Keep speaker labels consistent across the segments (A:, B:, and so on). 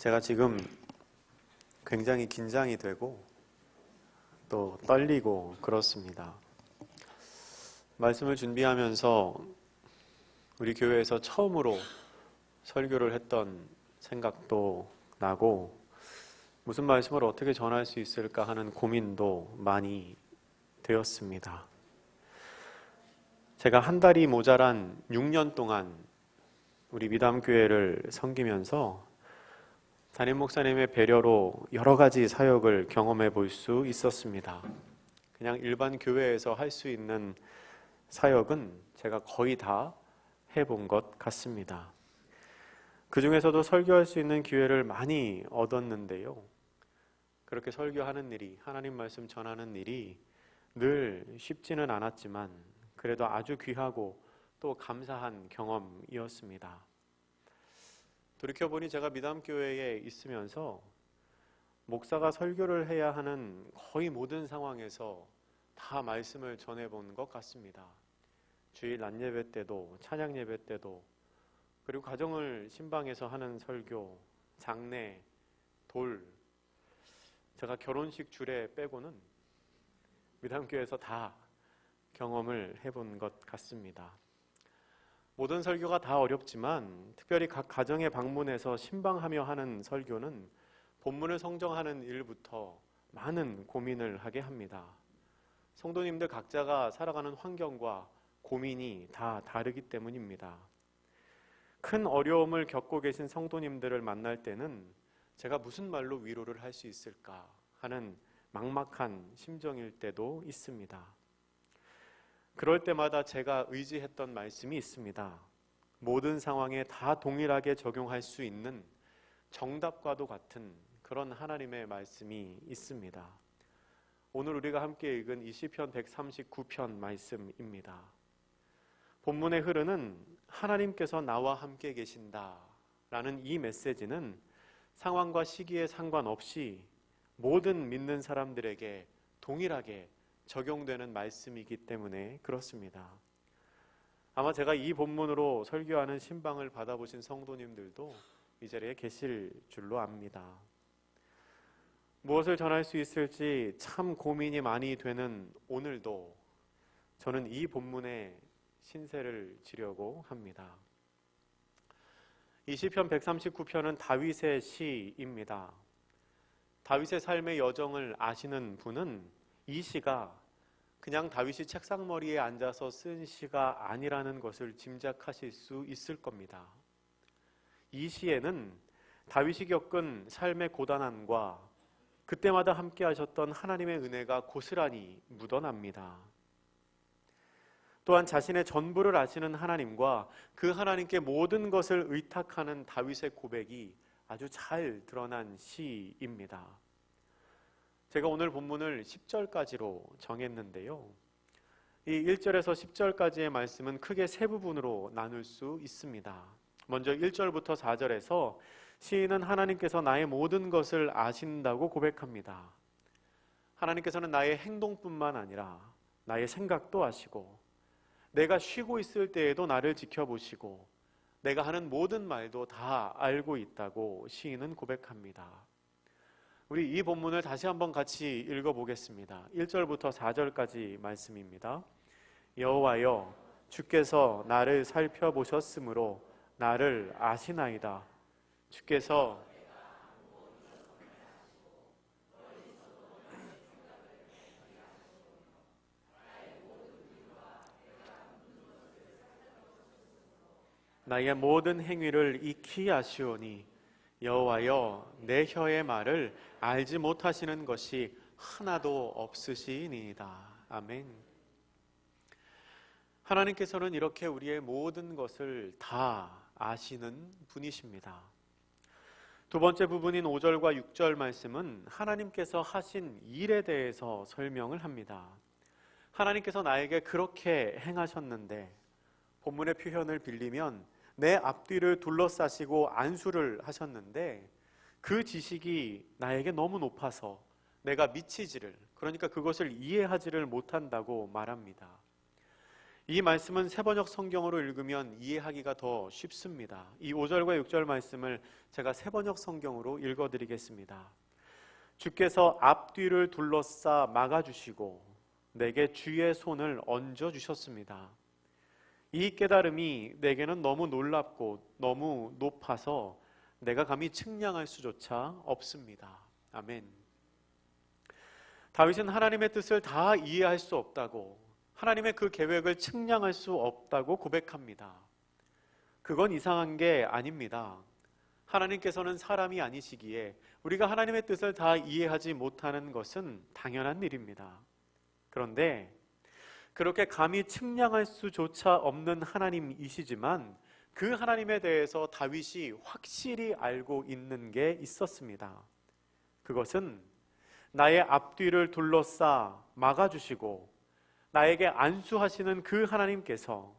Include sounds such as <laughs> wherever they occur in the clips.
A: 제가 지금 굉장히 긴장이 되고 또 떨리고 그렇습니다. 말씀을 준비하면서 우리 교회에서 처음으로 설교를 했던 생각도 나고 무슨 말씀을 어떻게 전할 수 있을까 하는 고민도 많이 되었습니다. 제가 한 달이 모자란 6년 동안 우리 미담교회를 섬기면서 담임 목사님의 배려로 여러 가지 사역을 경험해 볼 수 있었습니다. 그냥 일반 교회에서 할 수 있는 사역은 제가 거의 다 해본 것 같습니다. 그 중에서도 설교할 수 있는 기회를 많이 얻었는데요. 그렇게 설교하는 일이, 하나님 말씀 전하는 일이 늘 쉽지는 않았지만 그래도 아주 귀하고 또 감사한 경험이었습니다. 돌이켜보니 제가 미담교회에 있으면서 목사가 설교를 해야 하는 거의 모든 상황에서 다 말씀을 전해본 것 같습니다. 주일 낮 예배 때도 찬양 예배 때도 그리고 가정을 신방에서 하는 설교, 장례, 돌 제가 결혼식 줄에 빼고는 미담교회에서 다 경험을 해본 것 같습니다. 모든 설교가 다 어렵지만 특별히 각 가정에 방문해서 신방하며 하는 설교는 본문을 성정하는 일부터 많은 고민을 하게 합니다. 성도님들 각자가 살아가는 환경과 고민이 다 다르기 때문입니다. 큰 어려움을 겪고 계신 성도님들을 만날 때는 제가 무슨 말로 위로를 할 수 있을까 하는 막막한 심정일 때도 있습니다. 그럴 때마다 제가 의지했던 말씀이 있습니다. 모든 상황에 다 동일하게 적용할 수 있는 정답과도 같은 그런 하나님의 말씀이 있습니다. 오늘 우리가 함께 읽은 이 시편 139편 말씀입니다. 본문에 흐르는 하나님께서 나와 함께 계신다라는 이 메시지는 상황과 시기에 상관없이 모든 믿는 사람들에게 동일하게 적용되는 말씀이기 때문에 그렇습니다. 아마 제가 이 본문으로 설교하는 신방을 받아보신 성도님들도 이 자리에 계실 줄로 압니다. 무엇을 전할 수 있을지 참 고민이 많이 되는 오늘도 저는 이 본문에 신세를 지려고 합니다. 이 시편 139편은 다윗의 시입니다. 다윗의 삶의 여정을 아시는 분은 이 시가 그냥 다윗이 책상머리에 앉아서 쓴 시가 아니라는 것을 짐작하실 수 있을 겁니다. 이 시에는 다윗이 겪은 삶의 고단함과 그때마다 함께 하셨던 하나님의 은혜가 고스란히 묻어납니다. 또한 자신의 전부를 아시는 하나님과 그 하나님께 모든 것을 의탁하는 다윗의 고백이 아주 잘 드러난 시입니다. 제가 오늘 본문을 10절까지로 정했는데요. 이 1절에서 10절까지의 말씀은 크게 세 부분으로 나눌 수 있습니다. 먼저 1절부터 4절에서 시인은 하나님께서 나의 모든 것을 아신다고 고백합니다. 하나님께서는 나의 행동뿐만 아니라 나의 생각도 아시고 내가 쉬고 있을 때에도 나를 지켜보시고 내가 하는 모든 말도 다 알고 있다고 시인은 고백합니다. 우리 이 본문을 다시 한번 같이 읽어보겠습니다. 1절부터 4절까지 말씀입니다. 여호와여 주께서 나를 살펴보셨으므로 나를 아시나이다. 주께서 나의 모든 행위를 익히 아시오니 여호와여 내 혀의 말을 알지 못하시는 것이 하나도 없으시니이다. 아멘. 하나님께서는 이렇게 우리의 모든 것을 다 아시는 분이십니다. 두 번째 부분인 5절과 6절 말씀은 하나님께서 하신 일에 대해서 설명을 합니다. 하나님께서 나에게 그렇게 행하셨는데 본문의 표현을 빌리면 내 앞뒤를 둘러싸시고 안수를 하셨는데 그 지식이 나에게 너무 높아서 내가 미치지를 그러니까 그것을 이해하지를 못한다고 말합니다. 이 말씀은 세번역 성경으로 읽으면 이해하기가 더 쉽습니다. 이 5절과 6절 말씀을 제가 세번역 성경으로 읽어 드리겠습니다. 주께서 앞뒤를 둘러싸 막아주시고 내게 주의 손을 얹어 주셨습니다. 이 깨달음이 내게는 너무 놀랍고 너무 높아서 내가 감히 측량할 수조차 없습니다. 아멘. 다윗은 하나님의 뜻을 다 이해할 수 없다고 하나님의 그 계획을 측량할 수 없다고 고백합니다. 그건 이상한 게 아닙니다. 하나님께서는 사람이 아니시기에 우리가 하나님의 뜻을 다 이해하지 못하는 것은 당연한 일입니다. 그런데 그렇게 감히 측량할 수조차 없는 하나님이시지만 그 하나님에 대해서 다윗이 확실히 알고 있는 게 있었습니다. 그것은 나의 앞뒤를 둘러싸 막아주시고 나에게 안수하시는 그 하나님께서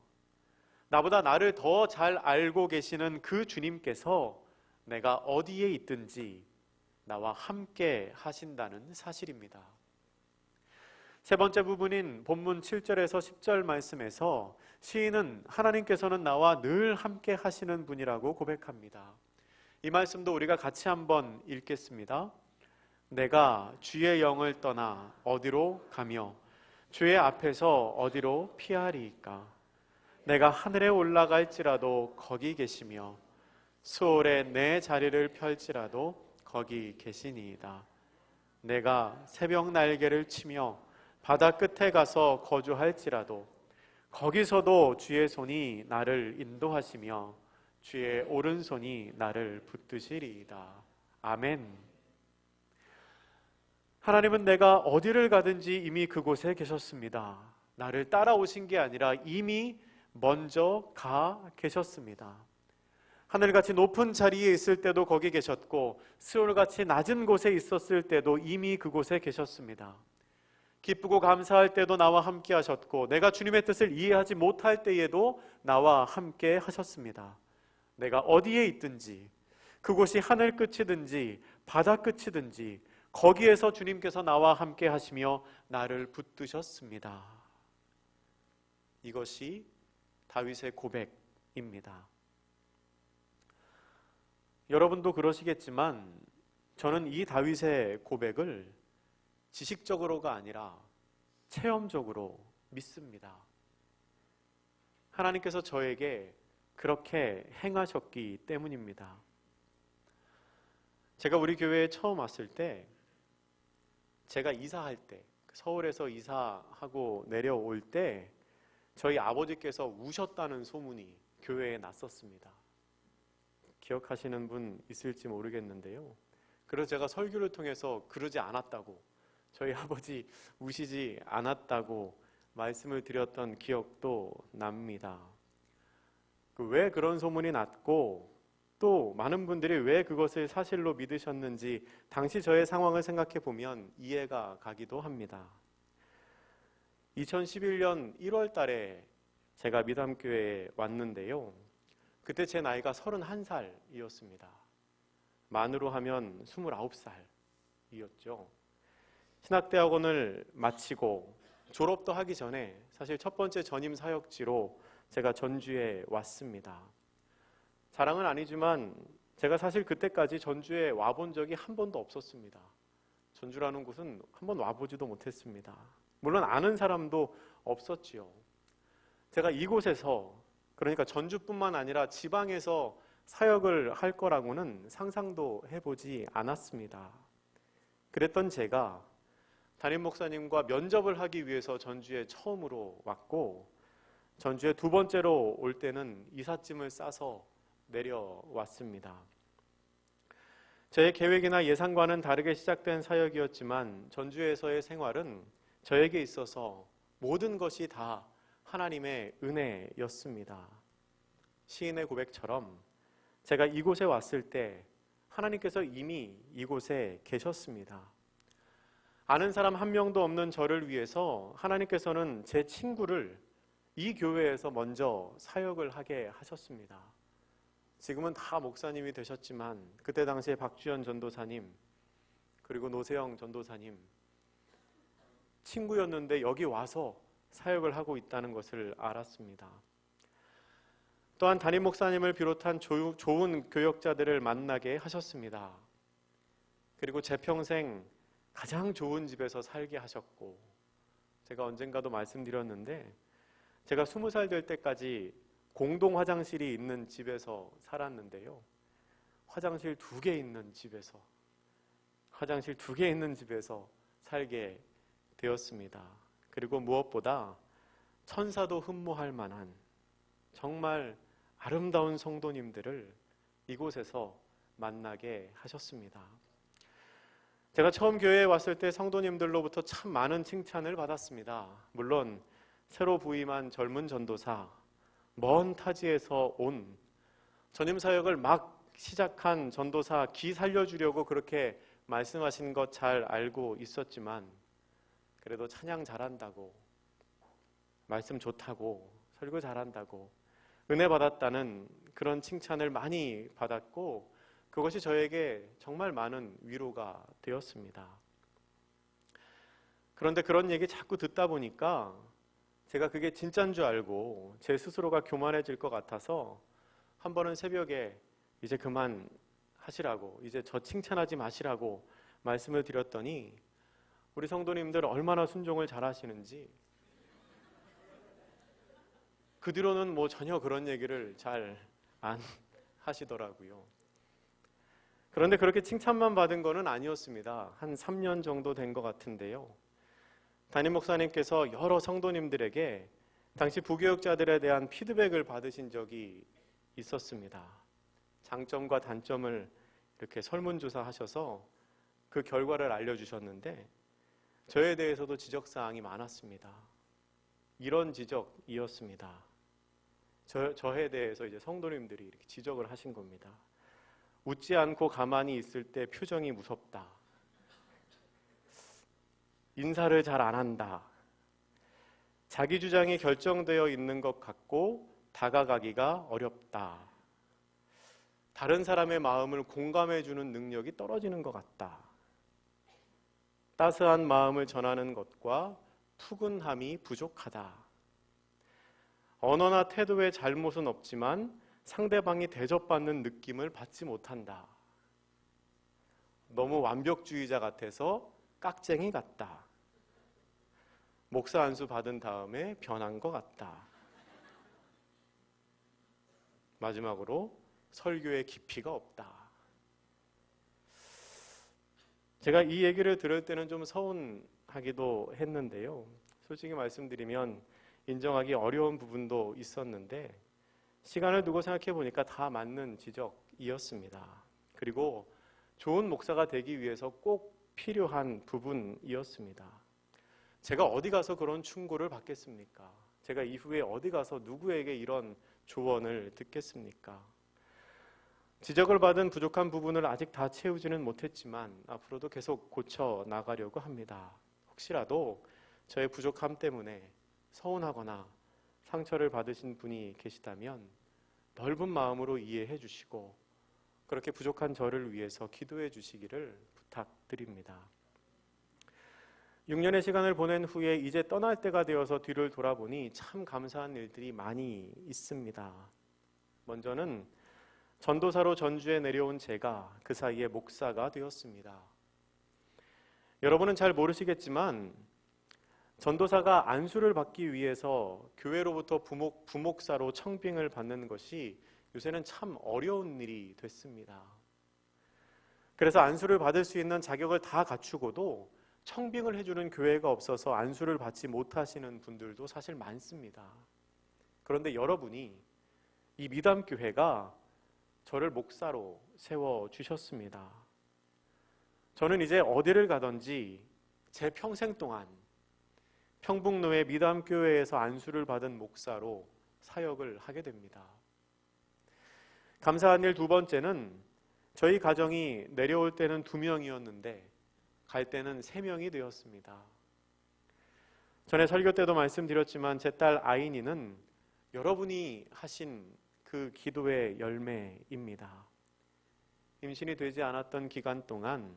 A: 나보다 나를 더 잘 알고 계시는 그 주님께서 내가 어디에 있든지 나와 함께 하신다는 사실입니다. 세 번째 부분인 본문 7절에서 10절 말씀에서 시인은 하나님께서는 나와 늘 함께 하시는 분이라고 고백합니다. 이 말씀도 우리가 같이 한번 읽겠습니다. 내가 주의 영을 떠나 어디로 가며 주의 앞에서 어디로 피하리이까? 내가 하늘에 올라갈지라도 거기 계시며 수월에 내 자리를 펼지라도 거기 계시니이다. 내가 새벽 날개를 치며 바다 끝에 가서 거주할지라도 거기서도 주의 손이 나를 인도하시며 주의 오른손이 나를 붙드시리이다. 아멘. 하나님은 내가 어디를 가든지 이미 그곳에 계셨습니다. 나를 따라오신 게 아니라 이미 먼저 가 계셨습니다. 하늘같이 높은 자리에 있을 때도 거기 계셨고 스올같이 낮은 곳에 있었을 때도 이미 그곳에 계셨습니다. 기쁘고 감사할 때도 나와 함께 하셨고 내가 주님의 뜻을 이해하지 못할 때에도 나와 함께 하셨습니다. 내가 어디에 있든지 그곳이 하늘 끝이든지 바다 끝이든지 거기에서 주님께서 나와 함께 하시며 나를 붙드셨습니다. 이것이 다윗의 고백입니다. 여러분도 그러시겠지만 저는 이 다윗의 고백을 지식적으로가 아니라 체험적으로 믿습니다. 하나님께서 저에게 그렇게 행하셨기 때문입니다. 제가 우리 교회에 처음 왔을 때, 제가 이사할 때, 서울에서 이사하고 내려올 때, 저희 아버지께서 우셨다는 소문이 교회에 났었습니다. 기억하시는 분 있을지 모르겠는데요. 그래서 제가 설교를 통해서 그러지 않았다고 저희 아버지 우시지 않았다고 말씀을 드렸던 기억도 납니다. 그왜 그런 소문이 났고 또 많은 분들이 왜 그것을 사실로 믿으셨는지 당시 저의 상황을 생각해 보면 이해가 가기도 합니다. 2011년 1월 달에 제가 미담교회에 왔는데요. 그때 제 나이가 31살이었습니다. 만으로 하면 29살이었죠. 신학대학원을 마치고 졸업도 하기 전에 사실 첫 번째 전임 사역지로 제가 전주에 왔습니다. 자랑은 아니지만 제가 사실 그때까지 전주에 와본 적이 한 번도 없었습니다. 전주라는 곳은 한 번 와보지도 못했습니다. 물론 아는 사람도 없었지요. 제가 이곳에서 그러니까 전주뿐만 아니라 지방에서 사역을 할 거라고는 상상도 해보지 않았습니다. 그랬던 제가 담임 목사님과 면접을 하기 위해서 전주에 처음으로 왔고 전주에 두 번째로 올 때는 이삿짐을 싸서 내려왔습니다. 저의 계획이나 예상과는 다르게 시작된 사역이었지만 전주에서의 생활은 저에게 있어서 모든 것이 다 하나님의 은혜였습니다. 시인의 고백처럼 제가 이곳에 왔을 때 하나님께서 이미 이곳에 계셨습니다. 아는 사람 한 명도 없는 저를 위해서 하나님께서는 제 친구를 이 교회에서 먼저 사역을 하게 하셨습니다. 지금은 다 목사님이 되셨지만 그때 당시에 박주현 전도사님 그리고 노세영 전도사님 친구였는데 여기 와서 사역을 하고 있다는 것을 알았습니다. 또한 담임 목사님을 비롯한 조, 좋은 교역자들을 만나게 하셨습니다. 그리고 제 평생 가장 좋은 집에서 살게 하셨고, 제가 언젠가도 말씀드렸는데, 제가 스무 살 될 때까지 공동 화장실이 있는 집에서 살았는데요. 화장실 두 개 있는 집에서, 화장실 두 개 있는 집에서 살게 되었습니다. 그리고 무엇보다 천사도 흠모할 만한 정말 아름다운 성도님들을 이곳에서 만나게 하셨습니다. 제가 처음 교회에 왔을 때 성도님들로부터 참 많은 칭찬을 받았습니다. 물론 새로 부임한 젊은 전도사, 먼 타지에서 온 전임 사역을 막 시작한 전도사 기 살려주려고 그렇게 말씀하신 것 잘 알고 있었지만 그래도 찬양 잘한다고 말씀 좋다고 설교 잘한다고 은혜 받았다는 그런 칭찬을 많이 받았고 그것이 저에게 정말 많은 위로가 되었습니다. 그런데 그런 얘기 자꾸 듣다 보니까 제가 그게 진짜인 줄 알고 제 스스로가 교만해질 것 같아서 한 번은 새벽에 이제 그만 하시라고 이제 저 칭찬하지 마시라고 말씀을 드렸더니 우리 성도님들 얼마나 순종을 잘 하시는지 그 뒤로는 뭐 전혀 그런 얘기를 잘 안 하시더라고요. 그런데 그렇게 칭찬만 받은 거는 아니었습니다. 한 3년 정도 된 것 같은데요. 담임 목사님께서 여러 성도님들에게 당시 부교역자들에 대한 피드백을 받으신 적이 있었습니다. 장점과 단점을 이렇게 설문조사 하셔서 그 결과를 알려주셨는데 저에 대해서도 지적사항이 많았습니다. 이런 지적이었습니다. 저, 저에 대해서 이제 성도님들이 이렇게 지적을 하신 겁니다. 웃지 않고 가만히 있을 때 표정이 무섭다. 인사를 잘 안 한다. 자기 주장이 결정되어 있는 것 같고 다가가기가 어렵다. 다른 사람의 마음을 공감해 주는 능력이 떨어지는 것 같다. 따스한 마음을 전하는 것과 푸근함이 부족하다. 언어나 태도에 잘못은 없지만 상대방이 대접받는 느낌을 받지 못한다. 너무 완벽주의자 같아서 깍쟁이 같다. 목사 안수 받은 다음에 변한 것 같다. 마지막으로 설교의 깊이가 없다. 제가 이 얘기를 들을 때는 좀 서운하기도 했는데요. 솔직히 말씀드리면 인정하기 어려운 부분도 있었는데 시간을 두고 생각해 보니까 다 맞는 지적이었습니다. 그리고 좋은 목사가 되기 위해서 꼭 필요한 부분이었습니다. 제가 어디 가서 그런 충고를 받겠습니까? 제가 이후에 어디 가서 누구에게 이런 조언을 듣겠습니까? 지적을 받은 부족한 부분을 아직 다 채우지는 못했지만 앞으로도 계속 고쳐 나가려고 합니다. 혹시라도 저의 부족함 때문에 서운하거나 상처를 받으신 분이 계시다면 넓은 마음으로 이해해 주시고 그렇게 부족한 저를 위해서 기도해 주시기를 부탁드립니다. 6년의 시간을 보낸 후에 이제 떠날 때가 되어서 뒤를 돌아보니 참 감사한 일들이 많이 있습니다. 먼저는 전도사로 전주에 내려온 제가 그 사이에 목사가 되었습니다. 여러분은 잘 모르시겠지만 전도사가 안수를 받기 위해서 교회로부터 부목, 부목사로 청빙을 받는 것이 요새는 참 어려운 일이 됐습니다. 그래서 안수를 받을 수 있는 자격을 다 갖추고도 청빙을 해주는 교회가 없어서 안수를 받지 못하시는 분들도 사실 많습니다. 그런데 여러분이 이 미담교회가 저를 목사로 세워주셨습니다. 저는 이제 어디를 가든지 제 평생 동안 평북로의 미담교회에서 안수를 받은 목사로 사역을 하게 됩니다. 감사한 일 두 번째는 저희 가정이 내려올 때는 두 명이었는데 갈 때는 세 명이 되었습니다. 전에 설교 때도 말씀드렸지만 제 딸 아이니는 여러분이 하신 그 기도의 열매입니다. 임신이 되지 않았던 기간 동안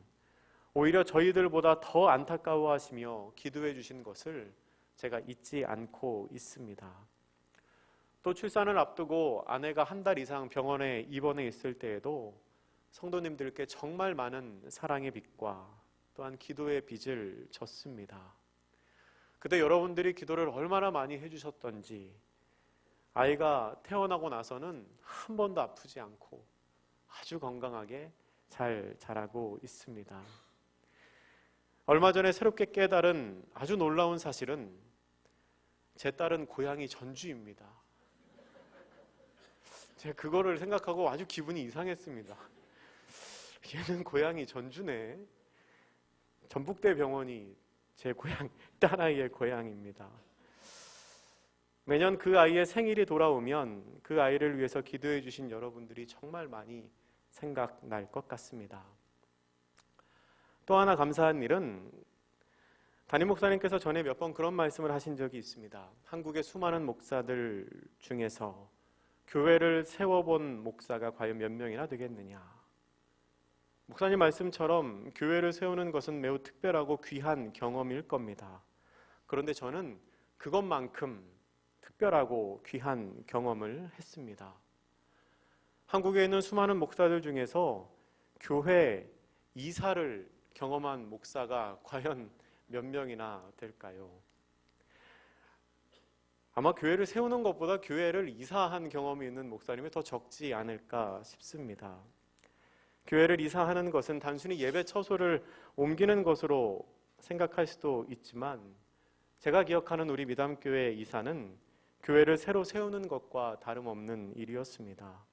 A: 오히려 저희들보다 더 안타까워하시며 기도해 주신 것을 제가 잊지 않고 있습니다. 또 출산을 앞두고 아내가 한 달 이상 병원에 입원해 있을 때에도 성도님들께 정말 많은 사랑의 빛과 또한 기도의 빚을 졌습니다. 그때 여러분들이 기도를 얼마나 많이 해주셨던지 아이가 태어나고 나서는 한 번도 아프지 않고 아주 건강하게 잘 자라고 있습니다. 얼마 전에 새롭게 깨달은 아주 놀라운 사실은 제 딸은 고향이 전주입니다. 제가 그거를 생각하고 아주 기분이 이상했습니다. 얘는 고향이 전주네. 전북대 병원이 제 고향, 딸아이의 고향입니다. 매년 그 아이의 생일이 돌아오면 그 아이를 위해서 기도해 주신 여러분들이 정말 많이 생각날 것 같습니다. 또 하나 감사한 일은 담임 목사님께서 전에 몇 번 그런 말씀을 하신 적이 있습니다. 한국의 수많은 목사들 중에서 교회를 세워본 목사가 과연 몇 명이나 되겠느냐. 목사님 말씀처럼 교회를 세우는 것은 매우 특별하고 귀한 경험일 겁니다. 그런데 저는 그것만큼 특별하고 귀한 경험을 했습니다. 한국에 있는 수많은 목사들 중에서 교회 이사를 경험한 목사가 <laughs> 과연 몇 명이나 될까요? 아마 교회를 세우는 것보다 교회를 이사한 경험이 있는 목사님이 더 적지 않을까 싶습니다. 교회를 이사하는 것은 단순히 예배 처소를 옮기는 것으로 생각할 수도 있지만 제가 기억하는 우리 미담교회 이사는 교회를 새로 세우는 것과 다름없는 일이었습니다.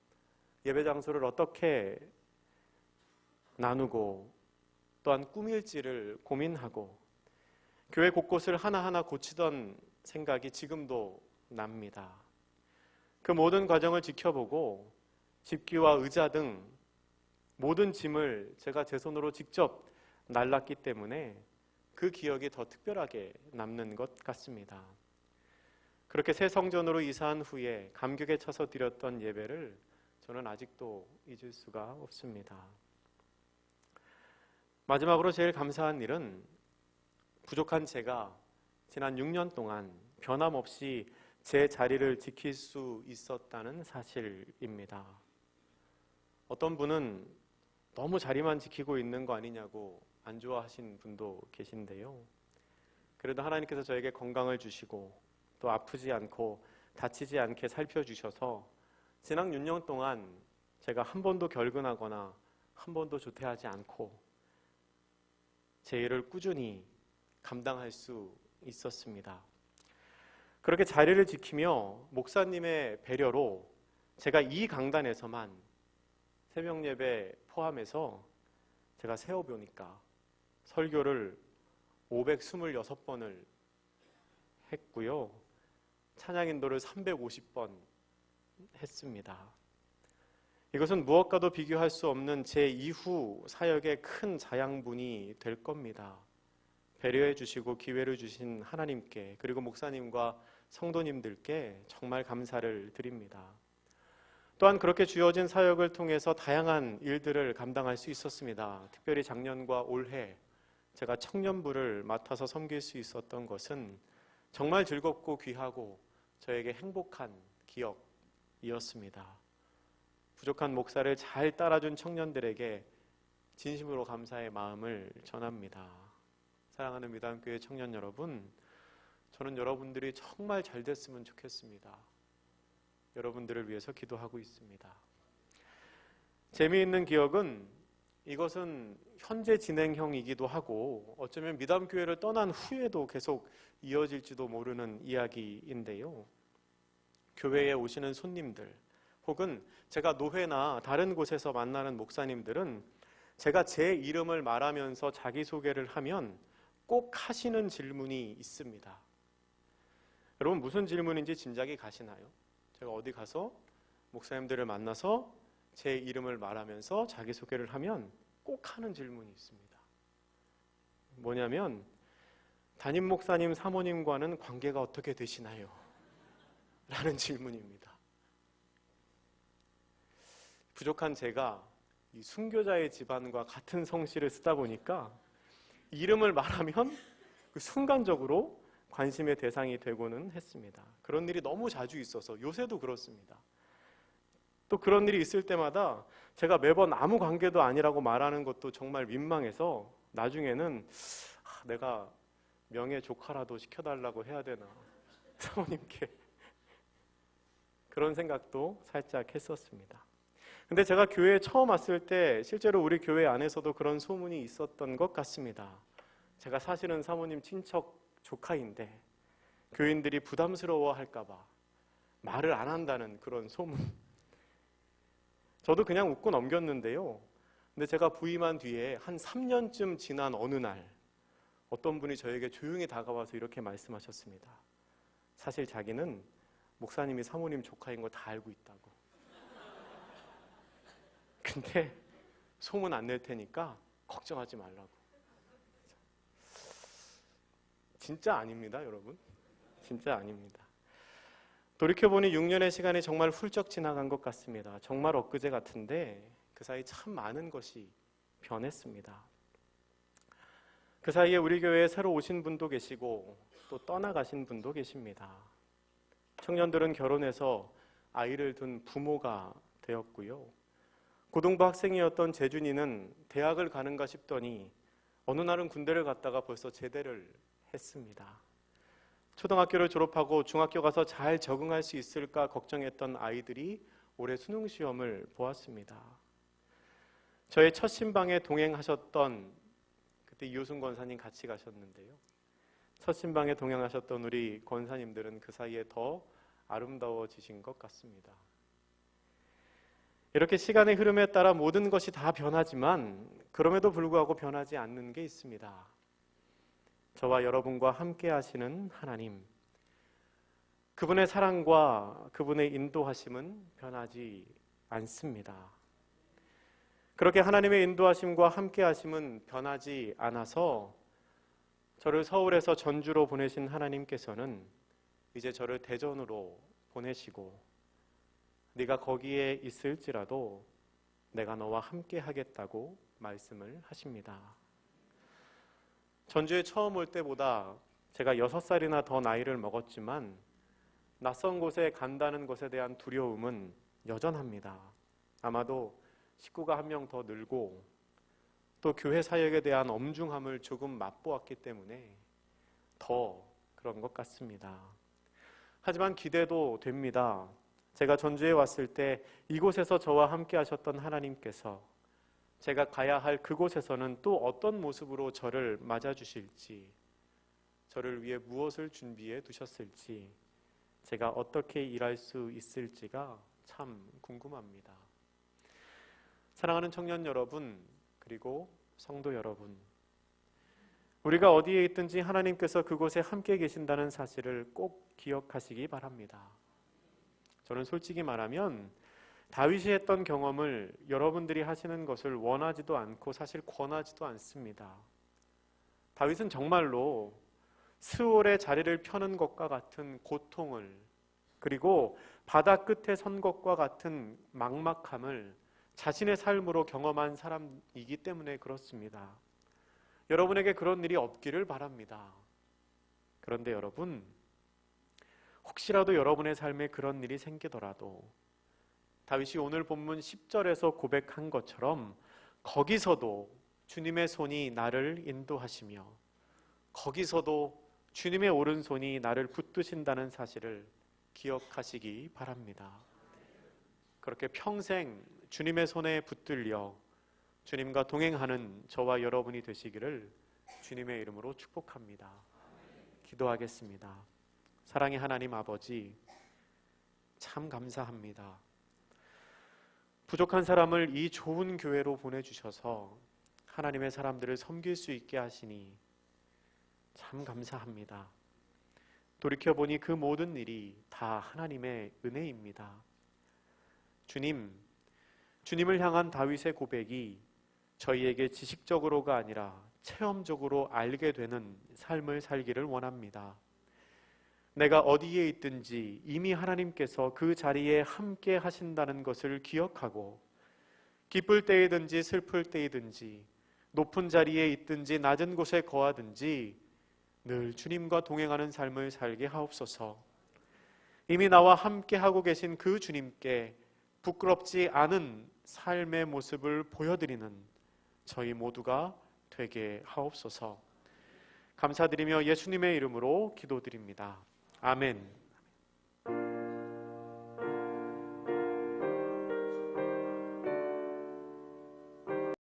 A: 예배 장소를 어떻게 나누고 또한 꾸밀지를 고민하고 교회 곳곳을 하나하나 고치던 생각이 지금도 납니다. 그 모든 과정을 지켜보고 집기와 의자 등 모든 짐을 제가 제 손으로 직접 날랐기 때문에 그 기억이 더 특별하게 남는 것 같습니다. 그렇게 새 성전으로 이사한 후에 감격에 차서 드렸던 예배를 저는 아직도 잊을 수가 없습니다. 마지막으로 제일 감사한 일은 부족한 제가 지난 6년 동안 변함없이 제 자리를 지킬 수 있었다는 사실입니다. 어떤 분은 너무 자리만 지키고 있는 거 아니냐고 안 좋아하신 분도 계신데요. 그래도 하나님께서 저에게 건강을 주시고 또 아프지 않고 다치지 않게 살펴주셔서 지난 6년 동안 제가 한 번도 결근하거나 한 번도 조퇴하지 않고 제 일을 꾸준히 감당할 수 있었습니다. 그렇게 자리를 지키며 목사님의 배려로 제가 이 강단에서만 새벽 예배 포함해서 제가 세어보니까 설교를 526번을 했고요. 찬양 인도를 350번 했습니다. 이것은 무엇과도 비교할 수 없는 제 이후 사역의 큰 자양분이 될 겁니다. 배려해 주시고 기회를 주신 하나님께 그리고 목사님과 성도님들께 정말 감사를 드립니다. 또한 그렇게 주어진 사역을 통해서 다양한 일들을 감당할 수 있었습니다. 특별히 작년과 올해 제가 청년부를 맡아서 섬길 수 있었던 것은 정말 즐겁고 귀하고 저에게 행복한 기억이었습니다. 부족한 목사를 잘 따라준 청년들에게 진심으로 감사의 마음을 전합니다. 사랑하는 미담교회 청년 여러분, 저는 여러분들이 정말 잘 됐으면 좋겠습니다. 여러분들을 위해서 기도하고 있습니다. 재미있는 기억은 이것은 현재 진행형이기도 하고 어쩌면 미담교회를 떠난 후에도 계속 이어질지도 모르는 이야기인데요. 교회에 오시는 손님들 혹은 제가 노회나 다른 곳에서 만나는 목사님들은 제가 제 이름을 말하면서 자기소개를 하면 꼭 하시는 질문이 있습니다. 여러분 무슨 질문인지 짐작이 가시나요? 제가 어디 가서 목사님들을 만나서 제 이름을 말하면서 자기소개를 하면 꼭 하는 질문이 있습니다. 뭐냐면 담임 목사님 사모님과는 관계가 어떻게 되시나요? <laughs> 라는 질문입니다. 부족한 제가 이 순교자의 집안과 같은 성씨를 쓰다 보니까 이름을 말하면 그 순간적으로
B: 관심의 대상이 되고는 했습니다. 그런 일이 너무 자주 있어서 요새도 그렇습니다. 또 그런 일이 있을 때마다 제가 매번 아무 관계도 아니라고 말하는 것도 정말 민망해서 나중에는 아, 내가 명예 조카라도 시켜달라고 해야 되나 사모님께 <laughs> 그런 생각도 살짝 했었습니다. 근데 제가 교회에 처음 왔을 때 실제로 우리 교회 안에서도 그런 소문이 있었던 것 같습니다. 제가 사실은 사모님 친척 조카인데 교인들이 부담스러워 할까봐 말을 안 한다는 그런 소문. <laughs> 저도 그냥 웃고 넘겼는데요. 근데 제가 부임한 뒤에 한 3년쯤 지난 어느 날 어떤 분이 저에게 조용히 다가와서 이렇게 말씀하셨습니다. 사실 자기는 목사님이 사모님 조카인 걸다 알고 있다고. 근데 소문 안 낼 테니까 걱정하지 말라고. 진짜 아닙니다, 여러분. 진짜 아닙니다. 돌이켜보니 6년의 시간이 정말 훌쩍 지나간 것 같습니다. 정말 엊그제 같은데 그 사이 참 많은 것이 변했습니다. 그 사이에 우리 교회에 새로 오신 분도 계시고 또 떠나가신 분도 계십니다. 청년들은 결혼해서 아이를 둔 부모가 되었고요. 고등부 학생이었던 재준이는 대학을 가는가 싶더니 어느 날은 군대를 갔다가 벌써 제대를 했습니다. 초등학교를 졸업하고 중학교 가서 잘 적응할 수 있을까 걱정했던 아이들이 올해 수능 시험을 보았습니다. 저의 첫 신방에 동행하셨던 그때 이호순 권사님 같이 가셨는데요. 첫 신방에 동행하셨던 우리 권사님들은 그 사이에 더 아름다워지신 것 같습니다. 이렇게 시간의 흐름에 따라 모든 것이 다 변하지만 그럼에도 불구하고 변하지 않는 게 있습니다. 저와 여러분과 함께 하시는 하나님. 그분의 사랑과 그분의 인도하심은 변하지 않습니다. 그렇게 하나님의 인도하심과 함께 하심은 변하지 않아서 저를 서울에서 전주로 보내신 하나님께서는 이제 저를 대전으로 보내시고 네가 거기에 있을지라도 내가 너와 함께 하겠다고 말씀을 하십니다. 전주에 처음 올 때보다 제가 여섯 살이나 더 나이를 먹었지만 낯선 곳에 간다는 것에 대한 두려움은 여전합니다. 아마도 식구가 한 명 더 늘고 또 교회 사역에 대한 엄중함을 조금 맛보았기 때문에 더 그런 것 같습니다. 하지만 기대도 됩니다. 제가 전주에 왔을 때 이곳에서 저와 함께 하셨던 하나님께서 제가 가야 할 그곳에서는 또 어떤 모습으로 저를 맞아주실지, 저를 위해 무엇을 준비해 두셨을지, 제가 어떻게 일할 수 있을지가 참 궁금합니다. 사랑하는 청년 여러분, 그리고 성도 여러분, 우리가 어디에 있든지 하나님께서 그곳에 함께 계신다는 사실을 꼭 기억하시기 바랍니다. 저는 솔직히 말하면 다윗이 했던 경험을 여러분들이 하시는 것을 원하지도 않고 사실 권하지도 않습니다. 다윗은 정말로 스올의 자리를 펴는 것과 같은 고통을 그리고 바다 끝에 선 것과 같은 막막함을 자신의 삶으로 경험한 사람이기 때문에 그렇습니다. 여러분에게 그런 일이 없기를 바랍니다. 그런데 여러분, 혹시라도 여러분의 삶에 그런 일이 생기더라도 다윗이 오늘 본문 10절에서 고백한 것처럼 거기서도 주님의 손이 나를 인도하시며 거기서도 주님의 오른손이 나를 붙드신다는 사실을 기억하시기 바랍니다. 그렇게 평생 주님의 손에 붙들려 주님과 동행하는 저와 여러분이 되시기를 주님의 이름으로 축복합니다. 기도하겠습니다. 사랑의 하나님 아버지, 참 감사합니다. 부족한 사람을 이 좋은 교회로 보내주셔서 하나님의 사람들을 섬길 수 있게 하시니 참 감사합니다. 돌이켜보니 그 모든 일이 다 하나님의 은혜입니다. 주님, 주님을 향한 다윗의 고백이 저희에게 지식적으로가 아니라 체험적으로 알게 되는 삶을 살기를 원합니다. 내가 어디에 있든지 이미 하나님께서 그 자리에 함께 하신다는 것을 기억하고 기쁠 때이든지 슬플 때이든지 높은 자리에 있든지 낮은 곳에 거하든지 늘 주님과 동행하는 삶을 살게 하옵소서. 이미 나와 함께 하고 계신 그 주님께 부끄럽지 않은 삶의 모습을 보여드리는 저희 모두가 되게 하옵소서. 감사드리며 예수님의 이름으로 기도드립니다. 아멘.